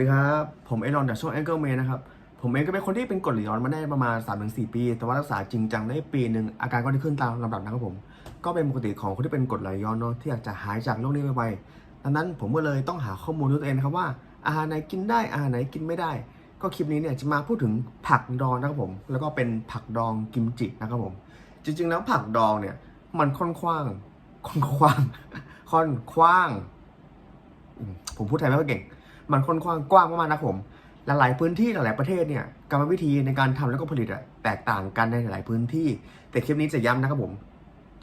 ดีครับ ผมเอรอนจากช่อง a n g l e m a n นะครับ ผมเองก็เป็นคนที่เป็นกรดไหลย้อนมาได้ประมาณ 3-4 ปี แต่ว่ารักษาจริงจังได้ปีหนึ่งอาการก็ไดีขึ้นตามลำดับนะครับผม ก็เป็นปกติของคนที่เป็นกรดไหลย้อนเนาะที่อยากจะหายจากโรคนี้ไวดังนั้นผมก็เลยต้องหาข้อมูลด้วยตัวเองนะครับว่าอาหารไหนกินได้อาหารไหนกินไม่ได้ ก็คลิปนี้เนี่ยจะมาพูดถึงผักดองนะครับผม แล้วก็เป็นผักดองกิมจินะครับผม จริง ๆ แล้วผักดองเนี่ยมันค่อนข้างค่อนข้างค่อนข้างผมพูดไทยไม่ค่อยเก่ง มันค่อนข้างกว้างมากๆนะครับผมหลายๆพื้นที่หลายๆประเทศเนี่ยกรรมวิธีในการทำแล้วก็ผลิตอะแตกต่างกันในหลายๆพื้นที่ แต่คลิปนี้จะย้ำนะครับผม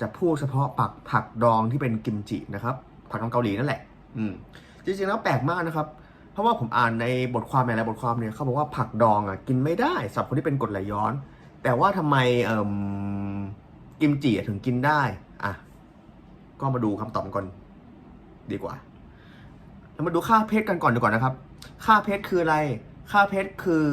จะพูดเฉพาะผักผักดองที่เป็นกิมจินะครับ ผักดองเกาหลีนั่นแหละ อืมจริงๆแล้วแปลกมากนะครับ เพราะว่าผมอ่านในบทความในหลายบทความเนี่ยเขาบอกว่าผักดองอะกินไม่ได้สำหรับคนที่เป็นกรดไหลย้อน แต่ว่าทำไมเอ่มกิมจิถึงกินได้อะก็มาดูคำตอบก่อนดีกว่า เรามาดูค่าเพชรกันก่อนดีกว่านะครับ ค่าเพชรคืออะไร ค่าเพชรคือ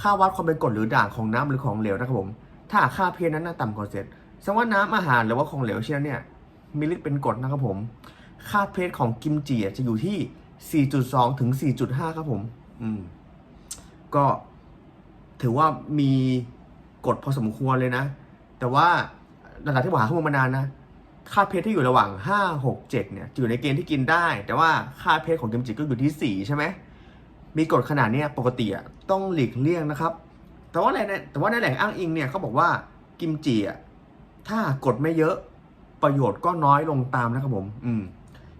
ค่าวัดความเป็นกรดหรือด่างของน้ำหรือของเหลวนะครับผม ถ้าค่าเพชรนั้นต่ำกว่าเศษแสดงว่าน้ำอาหารหรือว่าของเหลวเช่นนั้นเนี่ยมีฤทธิ์เป็นกรดนะครับผม ค่าเพชรของกิมจิจะอยู่ที่ 4.2 ถึง 4.5 ครับผม อืม ก็ถือว่ามีกฎพอสมควรเลยนะ แต่ว่าหลังจากที่ผมหาข้อมูลมานานนะ ค่าเพชรที่อยู่ระหว่าง 5 6 7เนี่ยอยู่ในเกณฑ์ที่กินได้ แต่ว่าค่าเพชรของกิมจิก็อยู่ที่ 4 ใช่ไหมมีกฎขนาดนี้ปกติอะต้องหลีกเลี่ยงนะครับ แต่ว่าในแต่ว่าในแหล่งอ้างอิงเนี่ยเขาบอกว่ากิมจิอะถ้ากฎไม่เยอะประโยชน์ก็น้อยลงตามนะครับผมอืม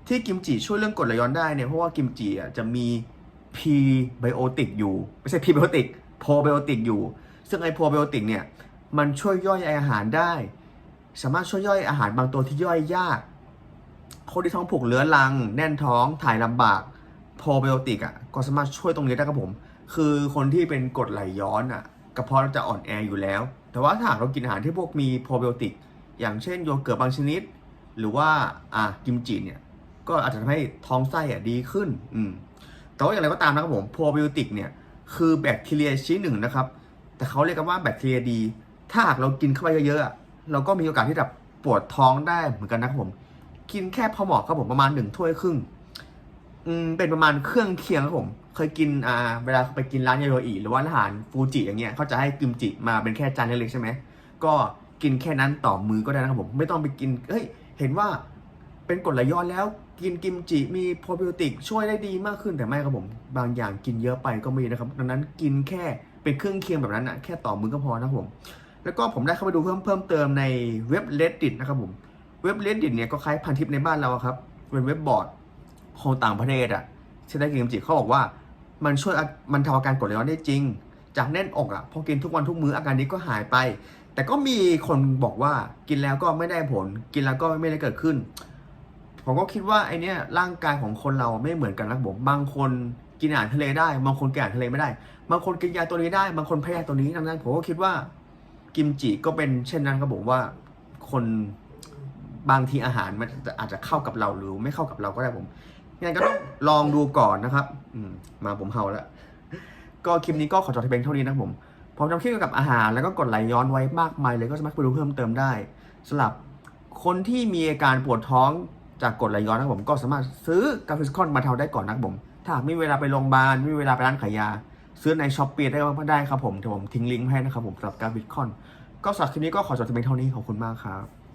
ที่กิมจิช่วยเรื่องกรดไหลย้อนได้เนี่ยเพราะว่ากิมจิอะจะมีพีไบโอติกอยู่ ไม่ใช่พีไบโอติกโพไบโอติกอยู่ ซึ่งไอโพไบโอติกเนี่ยมันช่วยย่อยอาหารได้ สามารถช่วยย่อยอาหารบางตัวที่ย่อยยาก คนที่ท้องผูกเรื้อรัง แน่นท้องถ่ายลำบากโพไบโอติกอะก็สามารถช่วยตรงนี้ได้ครับผม คือคนที่เป็นกรดไหลย้อนอะกระเพาะจะอ่อนแออยู่แล้ว แต่ว่าถ้าหากเรากินอาหารที่พวกมีโพไบโอติก อย่างเช่นโยเกิร์ตบางชนิด หรือว่าอะกิมจิเนี่ยก็อาจจะทำให้ท้องไส้อะดีขึ้นอืมแต่ว่าอย่างไรก็ตามนะครับผมโปรไบโอติกเนี่ยคือแบคทีเรียชนิดหนึ่งนะครับ แต่เขาเรียกกันว่าแบคทีเรียดี ถ้าหากเรากินเข้าไปเยอะๆอะ เราก็มีโอกาสที่จะปวดท้องได้เหมือนกันนะครับผม กินแค่พอเหมาะครับผมประมาณหนึ่งถ้วยครึ่งอืมเป็นประมาณเครื่องเคียงครับผม เคยกินอ่าเวลาไปกินร้านยาโยอิหรือว่าอาหารฟูจิอย่างเงี้ยเขาจะให้กิมจิมาเป็นแค่จานเล็กๆใช่ไหมก็กินแค่นั้นต่อมือก็ได้นะครับผม ไม่ต้องไปกินเฮ้ยเห็นว่าเป็นกรดไหลย้อนแล้วกินกิมจิมีโปรไบโอติกช่วยได้ดีมากขึ้นแต่ไม่ครับผม บางอย่างกินเยอะไปก็ไม่นะครับ ดังนั้นกินแค่เป็นเครื่องเคียงแบบนั้นนะแค่ต่อมือก็พอนะครับผม แล้วก็ผมได้เข้าไปดูเพิ่มเพิ่มเติมในเว็บ reddit นะครับผมเว็บ reddit เนี่ยก็คล้ายพันทิปในบ้านเราครับเป็นเว็บบอร์ดของต่างประเทศอะที่ได้กินกิมจิเขาบอกว่ามันช่วยมันทำอาการกรดไหลย้อนได้จริง จากแน่นอกอะพอกินทุกวันทุกมื้ออาการนี้ก็หายไป แต่ก็มีคนบอกว่ากินแล้วก็ไม่ได้ผล กินแล้วก็ไม่ได้เกิดขึ้น ผมก็คิดว่าไอเนี้ยร่างกายของคนเราไม่เหมือนกันนะผมบางคนกินอาหารทะเลได้ บางคนกินอาหารทะเลไม่ได้ บางคนกินยาตัวนี้ได้ บางคนแพ้ยาตัวนี้ดังนั้นผมก็คิดว่า กิมจิก็เป็นเช่นนั้นครับผมว่าคนบางทีอาหารมันอาจจะเข้ากับเราหรือไม่เข้ากับเราก็ได้ผมยังไงก็ต้องลองดูก่อนนะครับ อืมมาผมเฮาแล้วก็คลิปนี้ก็ขอจบที่เพียงเท่านี้นะครับผมผมทำคลิปเกี่ยวกับอาหารแล้วก็กดไหลย้อนไว้มากมายเลยก็สามารถไปดูเพิ่มเติมได้สำหรับคนที่มีอาการปวดท้องจากกดไหลย้อนนะครับผมก็สามารถซื้อกาฟิสคอนมาเทาได้ก่อนนะครับผม ถ้าไม่มีเวลาไปโรงพยาบาลไม่มีเวลาไปร้านขายยา ซื้อในช้อปปี้ได้ก็ได้ครับผมเดี๋ยวผมทิ้งลิงก์ให้นะครับผมสำหรับการบิตคอนก็สำหรับคลิปนี้ก็ขอจบเพียงเท่านี้ขอบคุณมากครับ